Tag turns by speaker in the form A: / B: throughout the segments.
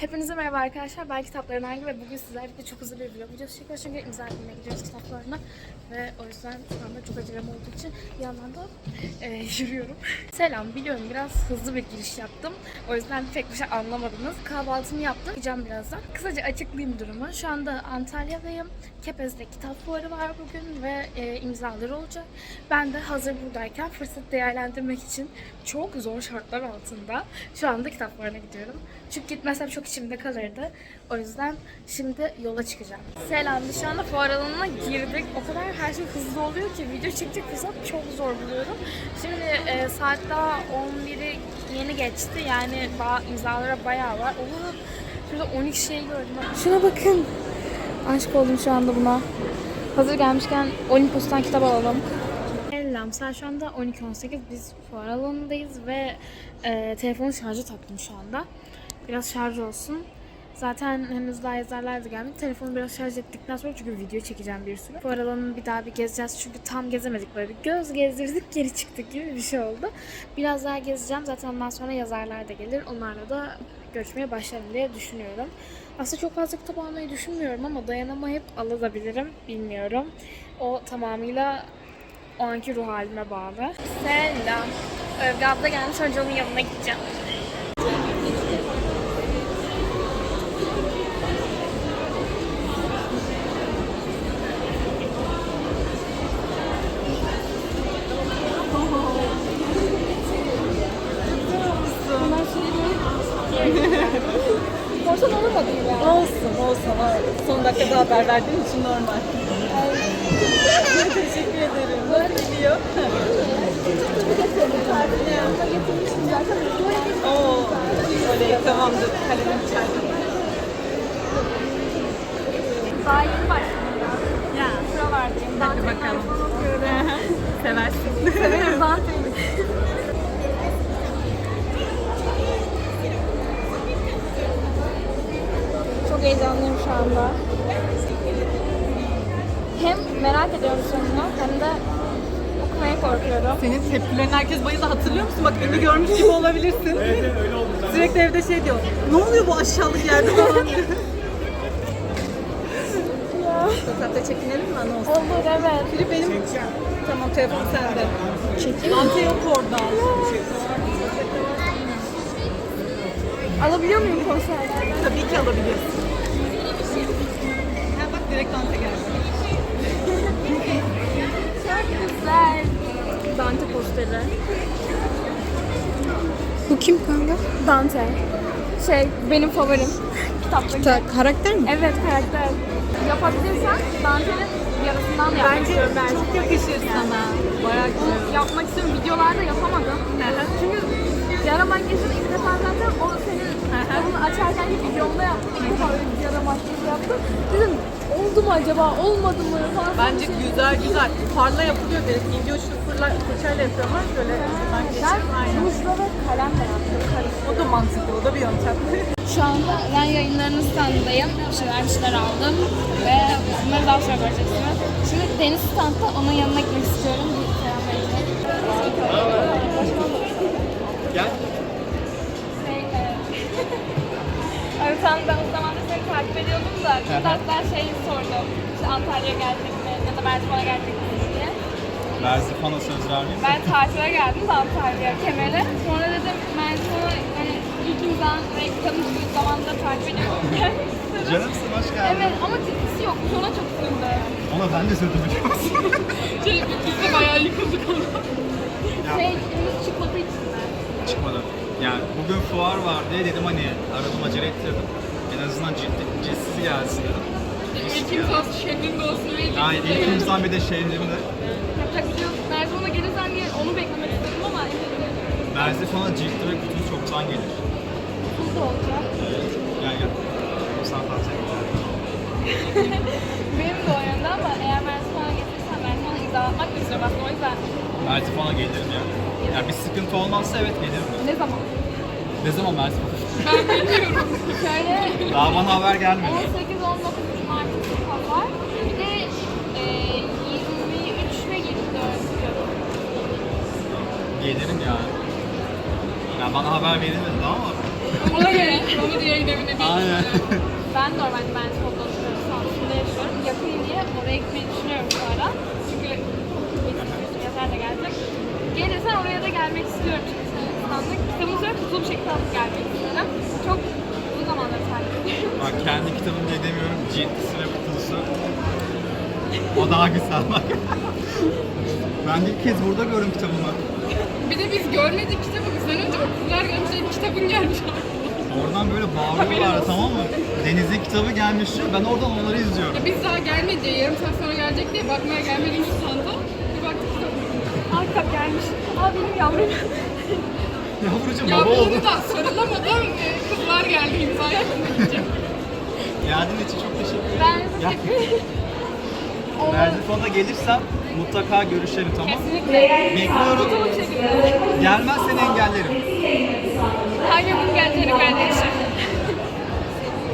A: Hepinize merhaba arkadaşlar. Ben Kitapların Hangi ve bugün sizlerle çok hızlı bir vlog videosu çekiyoruz. Çünkü imza etmeye gidiyoruz kitaplarına. Ve o yüzden şu anda çok acelem olduğu için bir yandan da e, yürüyorum. Selam, biliyorum biraz hızlı bir giriş yaptım. O yüzden pek bir şey anlamadınız. Kahvaltımı yaptım. Gideceğim birazdan. Kısaca açıklayayım durumu. Şu anda Antalya'dayım. Kepez'de kitap fuarı var bugün ve e, imzaları olacak. Ben de hazır buradayken fırsat değerlendirmek için çok zor şartlar altında şu anda kitap fuarına gidiyorum. Çünkü gitmesem çok içimde kalırdı. O yüzden şimdi yola çıkacağım. Selam, şu anda fuar alanına girdik. O kadar her şey hızlı oluyor ki video çekecek fırsat çok zor buluyorum. Şimdi e, saat daha 11'i yeni geçti. Yani daha imzalara bayağı var. Olur. Şurada 12 şey gördüm. Şuna bakın. Aşık oldum şu anda buna. Hazır gelmişken Olimpos'tan kitap alalım. Selam. Saat şu anda 12.18. Biz fuar alanındayız ve e, telefonu şarja taktım şu anda. Biraz şarj olsun. Zaten henüz daha yazarlar da gelmedi. Telefonu biraz şarj ettikten sonra çünkü video çekeceğim bir sürü. Fuar alanını bir daha bir gezeceğiz çünkü tam gezemedik böyle bir göz gezdirdik geri çıktık gibi bir şey oldu. Biraz daha gezeceğim. Zaten ondan sonra yazarlar da gelir. Onlarla da görüşmeye başlarım diye düşünüyorum. Aslında çok fazla kitap almayı düşünmüyorum ama dayanamayıp alabilirim. Bilmiyorum. O tamamıyla o anki ruh halime bağlı. Selam. Övgü abla gelmiş. Önce onun yanına gideceğim.
B: Verdiğin için normal. Teşekkür ederim. Nasıl gidiyor? Oo, oley tamamdır. Kalemim içeride.
A: Daha yeni başladım ya.
B: Ya.
A: Şuralardayım.
B: Hadi bakalım. Seversin.
A: Severim Dante'yi. Çok heyecanlıyım şu anda. Merak ediyorum sonunu hem de okumaya korkuyorum.
B: Senin tepkilerini herkes bayıldı. Hatırlıyor musun? Bak beni görmüş gibi olabilirsin. Evet öyle oldu. Sürekli evde şey diyor. Ne oluyor bu aşağılık yerde falan diyor. Fotoğrafta çekinelim mi ana olsun?
A: Olur evet.
B: Biri benim... Tamam telefon sende. Çekin. Dante yok orada.
A: Alabiliyor muyum konserlerden?
B: Tabii ki alabilirsin. Ha bak direkt Dante geldi.
A: Güzel. Dante posteri.
C: Bu kim kanka?
A: Dante. Şey benim favorim. Kitaptaki.
C: Ta- karakter mi?
A: Evet karakter. Yapabilirsen Dante'nin yarısından da yapmak
B: Bence
A: istiyorum ben.
B: çok yakışır sana. Bayağı güzel.
A: Bunu yapmak istiyorum. Videolarda yapamadım. Çünkü yara makyajını ilk defa zaten o senin kitabını açarken videomda yaptım. İlk defa öyle bir yara makyajı yaptım. Dedim oldu mu acaba olmadı mı falan.
B: Bence
A: bir şey.
B: güzel güzel. Parla yapılıyor direkt. İnce uçlu fırla, fırçayla yapıyorlar. Böyle
A: Ben
B: makyajı. Aynen.
A: rujla ve kalemle yaptım.
B: O da mantıklı. O da bir yöntem.
A: Şu anda ben yayınlarının standındayım. Bir şeyler bir şeyler aldım ve bunları daha sonra göreceksiniz. Şimdi Deniz standta onun yanına gitmek istiyorum. Bir selam.
D: Gel.
A: Şey, e, Arıtan ben o seni takip ediyordum da hatta şey sordum. İşte Antalya'ya gelecek mi ya da Mersin'e gelecek mi diye.
D: Merzifon'a söz vermeyeyim.
A: Ben tatile geldim de Antalya'ya, Kemer'e. Sonra dedim Mersin'e hani ilk imzan ve kitabın çıktığı zamanda takip ediyorum.
D: Canımsın hoş geldin.
A: Evet ama tepkisi yok. Sonra çok üzüldü.
D: Ona ben de söyledim biliyor musun?
A: Şey, biz de bayağı yıkıldık ona. Şey, henüz çıkmadığı için de.
D: Çıkmadı. Yani bugün fuar var diye dedim hani aradım acele ettirdim. En azından ciddi, cidsiz gelsin dedim.
A: İlk imzası şehrinde olsun ve
D: Yani ilk imzam bir de şehrimde.
A: Yapacak bir şey yok. Gelirsen diye onu beklemek istedim ama
D: Merzifon'a ciltli ve kutu çoktan gelir.
A: Da olacak.
D: Gel gel. Sen fazla
A: Benim de o yönde ama eğer Mersin'e gelirsen Mersin'e imza atmak da istiyorum aslında o yüzden.
D: Merzifon'a gelirim ya. Yani bir sıkıntı olmazsa evet gelirim.
A: Ne zaman?
D: Ne zaman Merzifon?
A: Şöyle
D: Daha bana haber gelmedi.
A: 18-19 Cumartesi pazar. Bir de e, 23 ve 24
D: Gelirim ya. Yani bana haber verilmedi daha ama
E: Ona göre Roma'da yayın evine bir
D: Aynen.
F: Ben normalde ben Topla oturuyorum. Samsun'da yaşıyorum. Yakın diye oraya gitmeyi düşünüyorum bu ara. Çünkü yazar da gelecek. Gelirsen oraya da gelmek istiyorum çünkü senin standı. Kitabımı söyle tuzlu bir şekilde alıp gelmek. Çok uzun zamandır ediyorum.
D: Bak kendi kitabım diye demiyorum. Ciltisi ve kutusu. O daha güzel bak. ben de ilk kez burada gördüm kitabımı.
E: Bir de biz görmedik kitabı. Bizden önce okullar hep kitabın gelmiş.
D: Oradan böyle bağırıyorlar tamam mı? Deniz'in kitabı gelmiş diyor. Ben oradan onları izliyorum.
E: Ya biz daha gelmedi diye, yarım saat sonra gelecek diye bakmaya gelmedik şu standa. Bir baktık kitap.
F: Aa kitap gelmiş. Aa benim yavrum.
D: Yavrucuğum
E: Ya
D: baba oldu.
E: bunu da sarılamadan e, kızlar geldi imza yapmayacak.
D: Geldiğin için çok teşekkür ederim.
F: Ben
D: Ya.
F: teşekkür ederim.
D: Merzifon'a gelirsem mutlaka görüşelim tamam mı?
F: Kesinlikle.
D: Bekliyorum. Gelmezsen engellerim.
F: Hangi gün geleceğini kardeşim.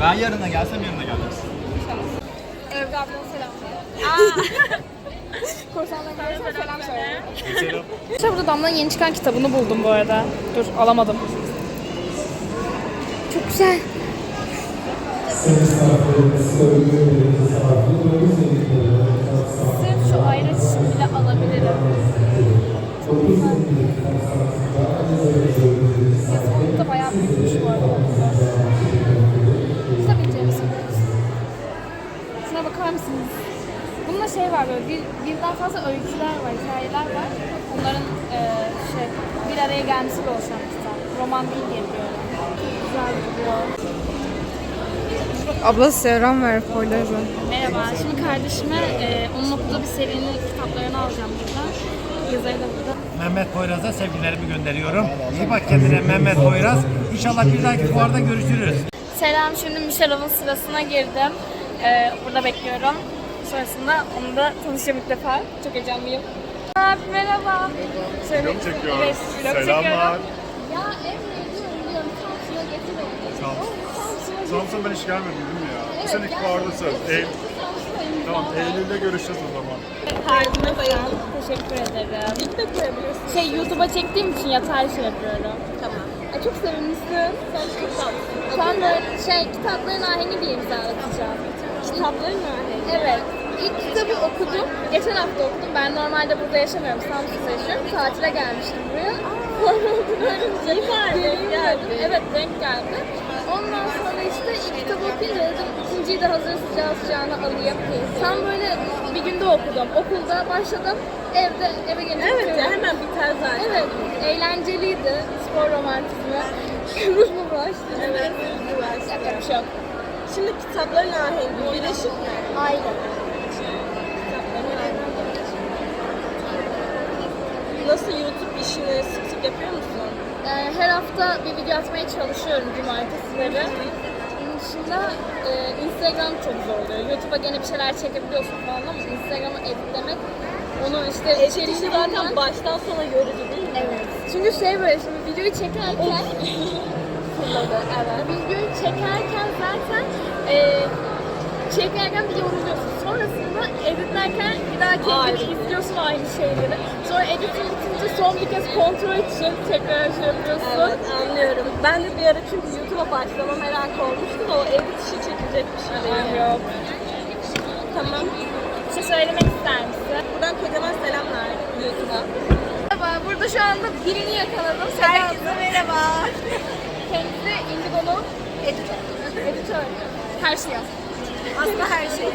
D: Ben yarına gelsem yarına geleceksin.
F: Evde ablana selam söyle. Gelirsen selam söyle.
D: Selam.
F: İşte burada Damla'nın yeni çıkan kitabını buldum bu arada. Dur alamadım. Çok güzel. Sırf şu için bile alabilirim. Yazımı da bayağı büyükmüş bu arada. Kitap incelemesi. Şuna bakar mısınız? Bunda şey var böyle bir, birden fazla öyküler var, hikayeler var. Onların eee şey bir araya gelmesiyle oluşan bir kitap. Roman değil diye biliyorum. Çok güzel duruyor.
C: Abla selam ver Poyraz'a.
F: Merhaba. Şimdi kardeşime eee onun okuduğu bir serinin kitaplarını alacağım buradan. Yazarı da burada.
G: Mehmet Poyraz'a sevgilerimi gönderiyorum. İyi bak kendine Mehmet Poyraz. İnşallah bir dahaki fuarda görüşürüz.
F: Selam. Şimdi Müşerov'un sırasına girdim. Eee burada bekliyorum. Sonrasında onu da tanışacağım ilk defa. Çok heyecanlıyım. Abi merhaba. Şöyle,
H: Vlog çekiyoruz.
F: Evet, vlog
H: Selamlar.
F: çekiyorum. Ya Emre diyorum diyorum Samsun'a getir beni.
H: Samsun.
F: Samsun'a getir.
H: Samsun ben hiç gelmedim değil mi ya?
F: Evet,
H: sene ilk
F: gel.
H: fuardasın. Eylül,
F: Samsun'dayım.
H: tamam Eylül'de görüşeceğiz o zaman.
F: Kalbime dayandım. Teşekkür ederim. İlk de koyabilirsin. Şey YouTube'a çektiğim için yatay şey yapıyorum. Tamam. Ay, çok sevinmişsin. Sen çok tatlısın. Sen de şey kitapların ahengi diye imza atacağım. Kitapların ahengi? Evet. İlk kitabı okudum. Geçen hafta okudum. Ben normalde burada yaşamıyorum. Samsun'da yaşıyorum. Tatile gelmiştim buraya. Sonra olduğunu öğrenince denk geldi. Evet denk geldi. Ondan sonra işte ilk kitabı okuyunca dedim ikinciyi de hazır sıcağı sıcağına alayım. Tam böyle bir günde okudum. Okulda başladım. Evde eve gelince Evet ya hemen biter zaten. Evet. Eğlenceliydi. Spor romantizmi. Kıbrıs mı bulaştı? Evet. Yapacak bir şey yok.
B: Şimdi kitapların ahengi birleşik mi?
F: Aynen.
B: Nasıl YouTube işini sık sık yapıyor musun?
F: Ee, her hafta bir video atmaya çalışıyorum cumartesileri. Bunun dışında e, Instagram çok zor oluyor. YouTube'a gene bir şeyler çekebiliyorsun falan ama Instagram'ı editlemek onu işte
B: İçerisi zaten baştan sona yorucu değil mi?
F: Evet. Çünkü şey böyle şimdi videoyu çekerken fırladı evet. Videoyu çekerken zaten e, çekerken bir yoruluyorsun. Sonrasında editlerken bir daha kendini izliyorsun aynı şeyleri. Sonra editin bitince son bir kez kontrol için tekrar şey yapıyorsun.
B: Evet anlıyorum. Ben de bir ara çünkü YouTube'a başlama merak olmuştum ama edit işi çekecek bir şey değil.
F: yok.
B: Tamam.
F: Bir şey söylemek ister misin?
B: Buradan kocaman selamlar YouTube'a.
F: Merhaba, burada şu anda birini yakaladım. Herkese merhaba. Kendisi Indigo'nun editör. Editör. Her şey yaz. Aslında her şey.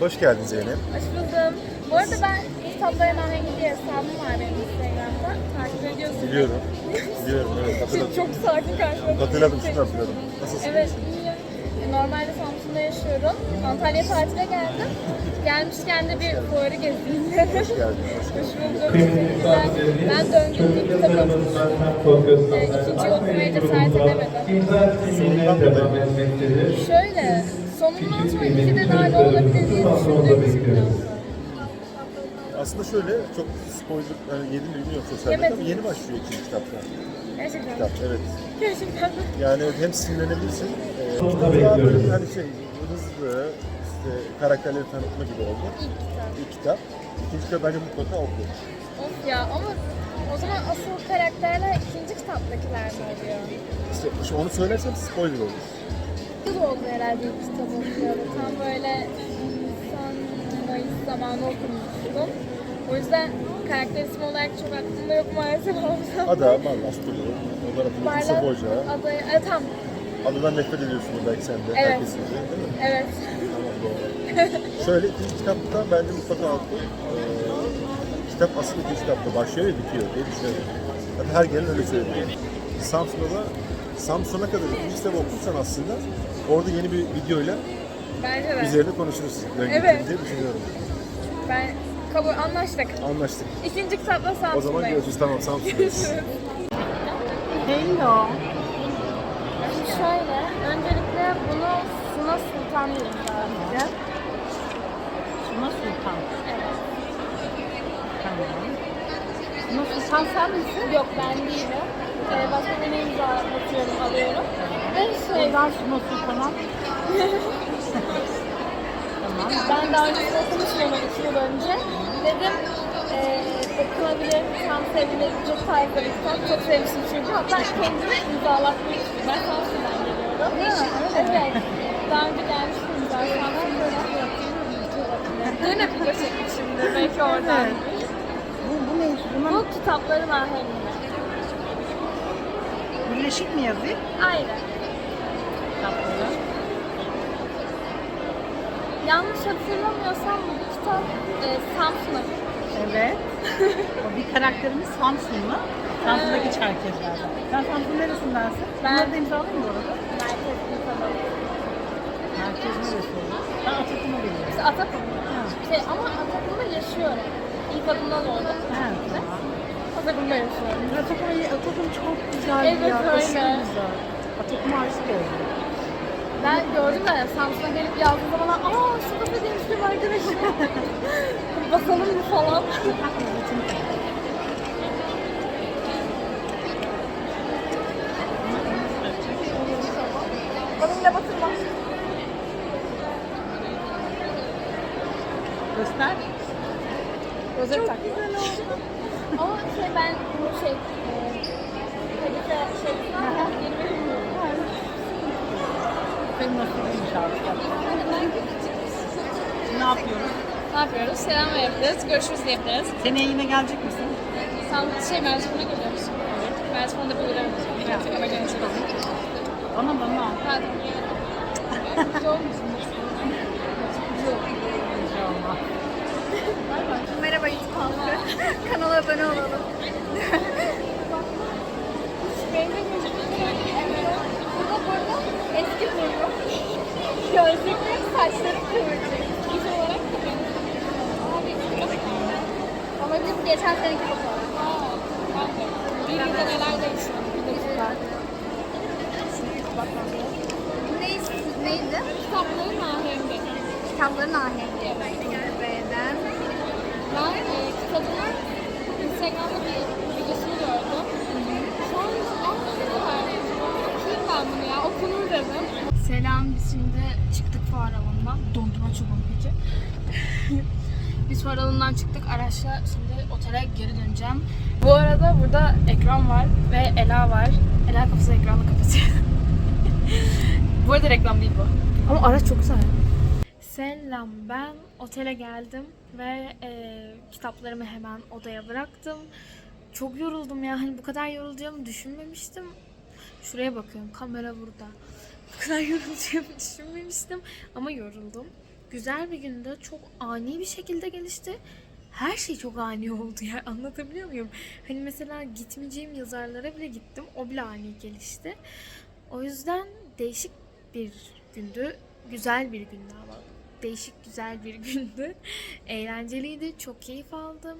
H: Hoş geldin Zeynep.
F: Hoş buldum. Bu arada ben kitapların ahengi diye hesabım var benim Instagram'da. Takip ediyorsun.
H: Biliyorum. Biliyorum evet hatırladım.
F: Çok sakin karşıladım.
H: Hatırladım şimdi hatırladım. Nasılsın?
F: Evet. Normalde Samsun'da yaşıyorum. Antalya tatile geldim. Gelmişken de bir fuarı gezeyim dedim.
H: Hoş geldin. Hoş
F: bulduk. Teşekkürler. Ben döndüm bir kitap okumuştum. Ee, ikinciyi okumaya cesaret edemedim.
I: devam etmektedir.
F: Şöyle, sonundan sonra iki de daha ne olabilir diye düşündüğüm için.
H: Aslında şöyle çok spoiler yani yedi mi bilmiyorum sosyal medyada yeni başlıyor ikinci kitapta.
F: Gerçekten.
H: Kitap evet.
F: Gerçekten.
H: Yani hem sinirlenebilirsin. E,
I: Sonunda bekliyoruz.
H: hani şey hızlı işte karakterleri tanıtma gibi oldu.
F: İlk kitap.
H: İlk kitap. İkinci kitap bence mutlaka oku.
F: Of ya ama O zaman asıl karakterler ikinci kitaptakiler mi oluyor?
H: İşte işte onu söylersem spoiler olur.
F: Yıl oldu herhalde ilk kitabı okuyalı. Tam böyle Nisan, Mayıs zamanı okumuştum. O yüzden karakter ismi olarak çok aklımda yok maalesef hafızam.
H: Ada, Marlas, Tulu. Onlar adında Kısa Boca.
F: Adayı, evet, tamam.
H: Adadan nefret ediyorsun belki sen de.
F: Evet.
H: Herkesin de, değil mi?
F: Evet.
H: Tamam doğru. Şöyle ikinci kitapta bence mutlaka oku. Ee, kitap asıl ikinci kitapta başlıyor ve bitiyor diye düşünüyorum. Zaten her gelen öyle söylüyor. Samsun'da da Samsun'a kadar ikinci kitabı okursan aslında orada yeni bir videoyla
F: Bence de.
H: üzerine konuşuruz.
F: Evet.
H: diye düşünüyorum.
F: Ben kabul anlaştık.
H: Anlaştık.
F: İkinci kitapla
H: O zaman
F: Samsun'dayım.
H: görüşürüz. Tamam Samsun'dayız.
J: Hello.
F: Şöyle, öncelikle bunu Suna Sultan diye imzalayacağım.
J: Suna Sultan.
F: Evet.
J: Tamam. Suna Sultan sen misin?
F: Yok ben değilim. Ee, başka birine imza atıyorum, alıyorum. Ve şey,
J: Buradan Suna Sultan'a. tamam.
F: ben daha önce okumuştum onu iki yıl önce. Dedim, ee, okunabilir, tam sevilebilecek tarzda bir kitap. Çok sevmiştim çünkü. Hatta kendimi imzalatmayı istedim. Ben Samsun'dan geliyorum. Evet. Daha önce gelmiştim Dün de video çekmişimdir. Belki oradan.
J: Bu, bu ne? Bunun
F: Bu kitapların ahengine.
J: birleşik mi yazıyor?
F: Aynen.
J: Kitapları.
F: Yanlış hatırlamıyorsam bu kitap e, Samsun'a
J: Evet. o bir karakterimiz Samsunlu. Samsun'daki Çerkezlerden. Sen Samsun neresindensin?
F: Ben-
J: Bunları da imzalayayım bu arada?
F: merkez kadın.
J: Merkez neresi olur? Ben Atakum'a geliyorum.
F: İşte Atakum. Şey, ama Atakum'da yaşıyorum. İlk adımdan oldu.
J: Tamam.
F: Atakum'da yaşıyorum.
J: Atakum, Atakum çok güzel
F: Evet,
J: bir yer.
F: öyle.
J: Aşırı güzel. Atakum'a aşık oldum.
F: Ben gördüm de Samsun'a gelip yazdığım zaman aa şu kafe demiştim arkadaşım. Bakalım mı falan. Onunla batırma.
J: Göster.
F: Rozet tak. Ama şey ben bu şey e, kalite şey falan yerime bilmiyorum.
J: Benim nasıl bir şarkı? Ne yapıyoruz?
E: Ne yapıyoruz? Selam verebiliriz. Görüşürüz diyebiliriz.
J: Seneye yine gelecek misin?
E: Sen şey Mersin'e geliyoruz. Mersin'de bulurum. Evet. Ama gelecek.
J: Bana bana.
E: Hadi.
J: İnşallah.
F: Merhaba YouTube halkı. Kanala abone olalım. Burada burada eski burnu. Gözlükle saçları kıvırcık. İş olarak da benim. Geçen seneki fotoğraf.
E: Bir yılda neler değişti?
F: Neydi? Neydi?
E: Kitapların ahengi.
F: Kitapların ahengi. B'den.
E: Ben e, kitabının Instagram'da bir videosunu gördüm. Sonra aa ne kadar okuyayım ben bunu ya okunur dedim.
F: Selam, biz şimdi çıktık fuar alanından. Dondurma çubuğum fuar alanından çıktık. Araçla şimdi otele geri döneceğim. Bu arada burada ekran var ve Ela var. Ela kafası ekranla kapatıyor. bu arada reklam değil bu. Ama araç çok güzel. Selam, ben otele geldim ve e, kitaplarımı hemen odaya bıraktım. Çok yoruldum ya. Hani bu kadar yorulacağımı düşünmemiştim. Şuraya bakıyorum. Kamera burada. Bu kadar yorulacağımı düşünmemiştim. Ama yoruldum. Güzel bir günde çok ani bir şekilde gelişti. Her şey çok ani oldu ya. Anlatabiliyor muyum? Hani mesela gitmeyeceğim yazarlara bile gittim. O bile ani gelişti. O yüzden değişik bir gündü. Güzel bir gündü ama. Değişik güzel bir gündü. Eğlenceliydi. Çok keyif aldım.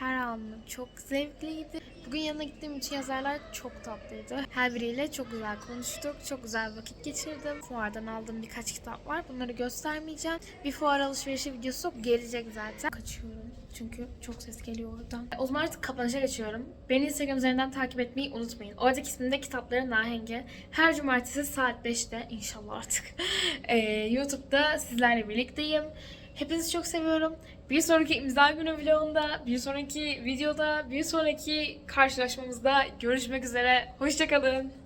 F: Her anı çok zevkliydi. Bugün yanına gittiğim için yazarlar çok tatlıydı. Her biriyle çok güzel konuştuk. Çok güzel vakit geçirdim. Fuardan aldığım birkaç kitap var. Bunları göstermeyeceğim. Bir fuar alışverişi videosu gelecek zaten. Kaçıyorum. Çünkü çok ses geliyor oradan. O zaman artık kapanışa geçiyorum. Beni Instagram üzerinden takip etmeyi unutmayın. Oradaki isminde kitapların nahengi. Her cumartesi saat 5'te inşallah artık. Ee, YouTube'da sizlerle birlikteyim.
A: Hepinizi çok seviyorum. Bir sonraki imza günü vlogunda, bir sonraki videoda, bir sonraki karşılaşmamızda görüşmek üzere. Hoşçakalın.